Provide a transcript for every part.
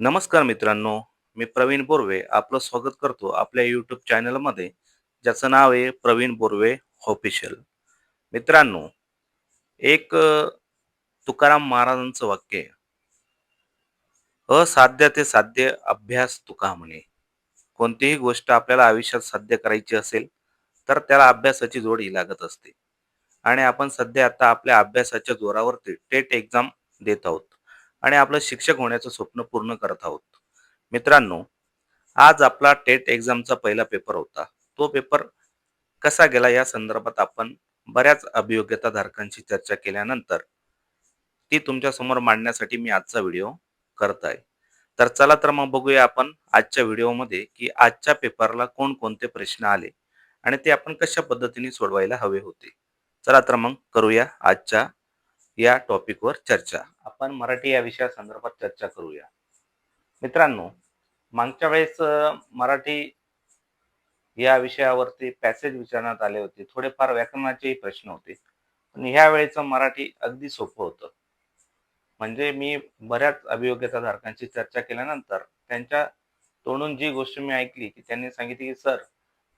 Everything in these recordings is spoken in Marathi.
नमस्कार मित्रांनो मी प्रवीण बोर्वे आपलं स्वागत करतो आपल्या यूट्यूब चॅनलमध्ये ज्याचं नाव आहे प्रवीण बोरवे ऑफिशियल मित्रांनो एक तुकाराम महाराजांचं वाक्य असाध्य ते साध्य अभ्यास तुका म्हणे. कोणतीही गोष्ट आपल्याला आयुष्यात साध्य करायची असेल तर त्याला अभ्यासाची जोड ही लागत असते. आणि आपण सध्या आता आपल्या अभ्यासाच्या जोरावरती टेट एक्झाम देत आहोत. आणि आपलं शिक्षक होण्याचं स्वप्न पूर्ण करत आहोत. मित्रांनो आज आपला टेट एक्झामचा पहिला पेपर होता. तो पेपर कसा गेला या संदर्भात आपण बऱ्याच अभियोग्यताधारकांशी चर्चा केल्यानंतर ती तुमच्यासमोर मांडण्यासाठी मी आजचा व्हिडिओ करत आहे. तर चला तर मग बघूया आपण आजच्या व्हिडिओमध्ये की आजच्या पेपरला कोणकोणते प्रश्न आले आणि ते आपण कशा पद्धतीने सोडवायला हवे होते. चला तर मग करूया आजच्या या टॉपिकवर चर्चा. आपण मराठी या विषयासंदर्भात चर्चा करूया. मित्रांनो मागच्या वेळेस मराठी या विषयावरती पॅसेज विचारण्यात आले होते. थोडेफार व्याकरणाचेही प्रश्न होते. पण ह्या वेळेचं मराठी अगदी सोपं होतं. म्हणजे मी बऱ्याच अभियोग्यताधारकांची चर्चा केल्यानंतर त्यांच्या तोंडून जी गोष्ट मी ऐकली की त्यांनी सांगितली की सर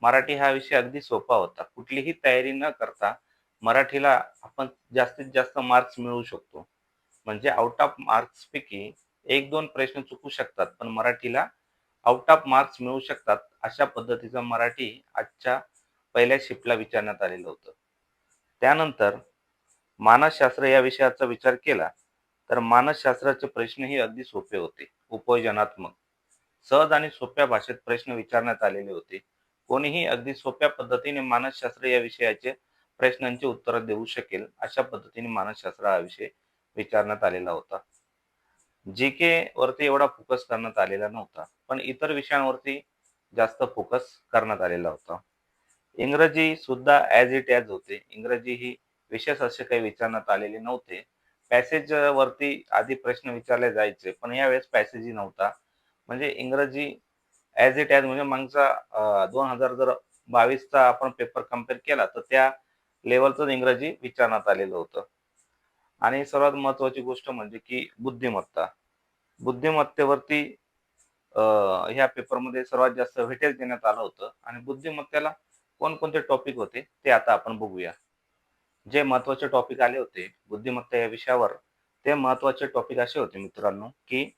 मराठी हा विषय अगदी सोपा होता. कुठलीही तयारी न करता मराठीला आपण जास्तीत जास्त मार्क्स मिळवू शकतो. म्हणजे आउट ऑफ मार्क्स पैकी एक दोन प्रश्न चुकू शकतात पण मराठीला आउट ऑफ मार्क्स मिळू शकतात अशा पद्धतीचं मराठी आजच्या पहिल्या शिफ्टला विचारण्यात आलेलं होतं. त्यानंतर मानसशास्त्र या विषयाचा विचार केला तर मानसशास्त्राचे प्रश्नही अगदी सोपे होते उपयोजनात्मक. सहज आणि सोप्या भाषेत प्रश्न विचारण्यात आलेले होते. कोणीही अगदी सोप्या पद्धतीने मानसशास्त्र या विषयाचे प्रश्नांची उत्तरं देऊ शकेल अशा पद्धतीने मानसशास्त्र हा विषय विचारण्यात आलेला होता. जी के वरती एवढा फोकस करण्यात आलेला नव्हता पण इतर विषयांवरती जास्त फोकस करण्यात आलेला होता. इंग्रजी सुद्धा ॲज इट ॲज होते. इंग्रजी ही विशेष असे काही विचारण्यात आलेले नव्हते. पॅसेज वरती आधी प्रश्न विचारले जायचे पण यावेळेस पॅसेजही नव्हता. म्हणजे इंग्रजी ॲज इट ॲज म्हणजे मागचा दोन हजार जर बावीसचा आपण पेपर कंपेअर केला तर त्या लेवलचं इंग्रजी विचारण्यात आलेलं होतं. आणि सर्वात महत्वाची गोष्ट म्हणजे की बुद्धिमत्ता. बुद्धिमत्तेवरती ह्या पेपरमध्ये सर्वात जास्त वेटेज देण्यात आलं होतं. आणि बुद्धिमत्तेला कोणकोणते टॉपिक होते ते आता आपण बघूया. जे महत्त्वाचे टॉपिक आले होते बुद्धिमत्ता या विषयावर ते महत्त्वाचे टॉपिक असे होते मित्रांनो की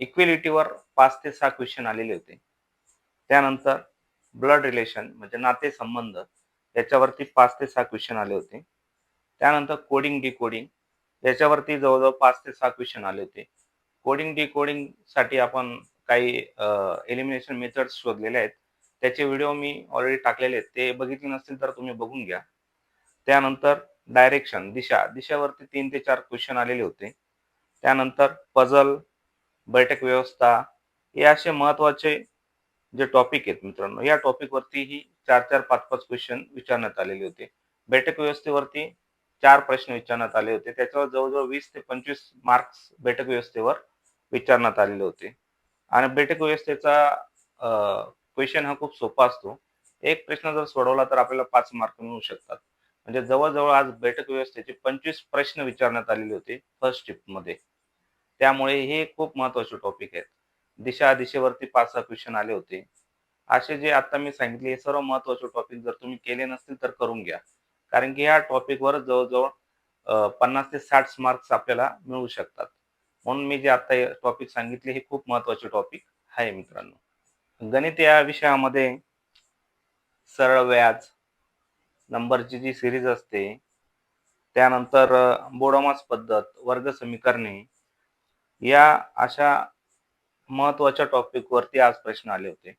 इक्वेलिटीवर पाच ते सहा क्वेश्चन आलेले होते. त्यानंतर ब्लड रिलेशन म्हणजे नाते संबंध याच्यावरती पाच ते सहा क्वेश्चन आले होते. त्यानंतर कोडिंग डिकोडिंग याच्यावरती जवळजवळ पाच ते सहा क्वेश्चन आले होते. कोडिंग डिकोडिंगसाठी आपण काही एलिमिनेशन मेथड्स शोधलेले आहेत. त्याचे व्हिडिओ मी ऑलरेडी टाकलेले आहेत. ते बघितले नसतील तर तुम्ही बघून घ्या. त्यानंतर डायरेक्शन दिशा. दिशावरती तीन ते चार क्वेश्चन आलेले होते. त्यानंतर पझल बैठक व्यवस्था हे असे महत्त्वाचे जे टॉपिक आहेत मित्रांनो या टॉपिक वरती ही चार चार पाच पाच क्वेश्चन विचारण्यात आलेले होते. बैठक व्यवस्थेवरती चार प्रश्न विचारण्यात आले होते. त्याच्यावर जवळजवळ वीस ते पंचवीस मार्क्स बैठक व्यवस्थेवर विचारण्यात आलेले होते. आणि बैठक व्यवस्थेचा क्वेश्चन हा खूप सोपा असतो. एक प्रश्न जर सोडवला तर आपल्याला पाच मार्क मिळू शकतात. म्हणजे जवळजवळ आज बैठक व्यवस्थेचे पंचवीस प्रश्न विचारण्यात आलेले होते फर्स्ट शिफ्टमध्ये. त्यामुळे हे खूप महत्त्वाचे टॉपिक आहेत. दिशा दिशेवरती पाच सहा क्वेश्चन आले होते. असे जे आता मी सांगितले हे सर्व महत्त्वाचे टॉपिक जर तुम्ही केले नसतील तर करून घ्या. कारण की या टॉपिकवर जवळजवळ पन्नास ते साठ मार्क्स आपल्याला मिळू शकतात. म्हणून मी जे आता टॉपिक सांगितले हे खूप महत्त्वाचे टॉपिक आहे मित्रांनो. गणित या विषयामध्ये सरळ व्याज नंबरची जी सिरीज असते त्यानंतर बोडोमास पद्धत वर्ग समीकरणे या अशा महत्त्वाच्या टॉपिक वरती आज प्रश्न आले होते.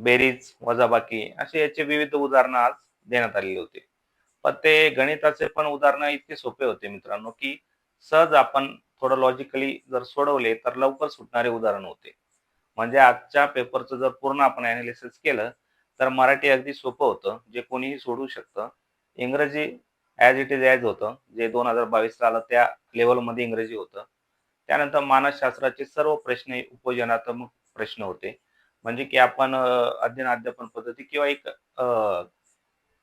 बेरीज वजाबाकी असे याचे विविध उदाहरणं आज देण्यात आलेले होते. पण ते गणिताचे पण उदाहरणं इतके सोपे होते मित्रांनो की सहज आपण थोडं लॉजिकली जर सोडवले तर लवकर सुटणारे उदाहरण होते. म्हणजे आजच्या पेपरचं जर पूर्ण आपण अनालिसिस केलं तर मराठी अगदी सोपं होतं. जे कोणीही सोडू शकतं. इंग्रजी ॲज इट इज ॲज होतं. जे दोन हजार बावीसला आलं त्या लेवलमध्ये इंग्रजी होतं. त्यानंतर मानसशास्त्राचे सर्व प्रश्न उपजनात्मक प्रश्न होते. म्हणजे की आपण अध्ययन अध्यापन पद्धती किंवा एक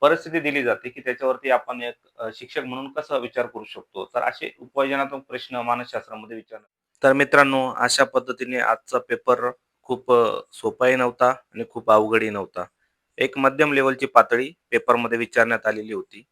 परिस्थिती दिली जाते की त्याच्यावरती आपण एक शिक्षक म्हणून कसा विचार करू शकतो? तर असे उपयोजनात्मक प्रश्न मानसशास्त्रामध्ये विचार तर मित्रांनो अशा पद्धतीने आजचा पेपर खूप सोपाही नव्हता आणि खूप अवघडही नव्हता. एक मध्यम लेवलची पातळी पेपरमध्ये विचारण्यात आलेली होती.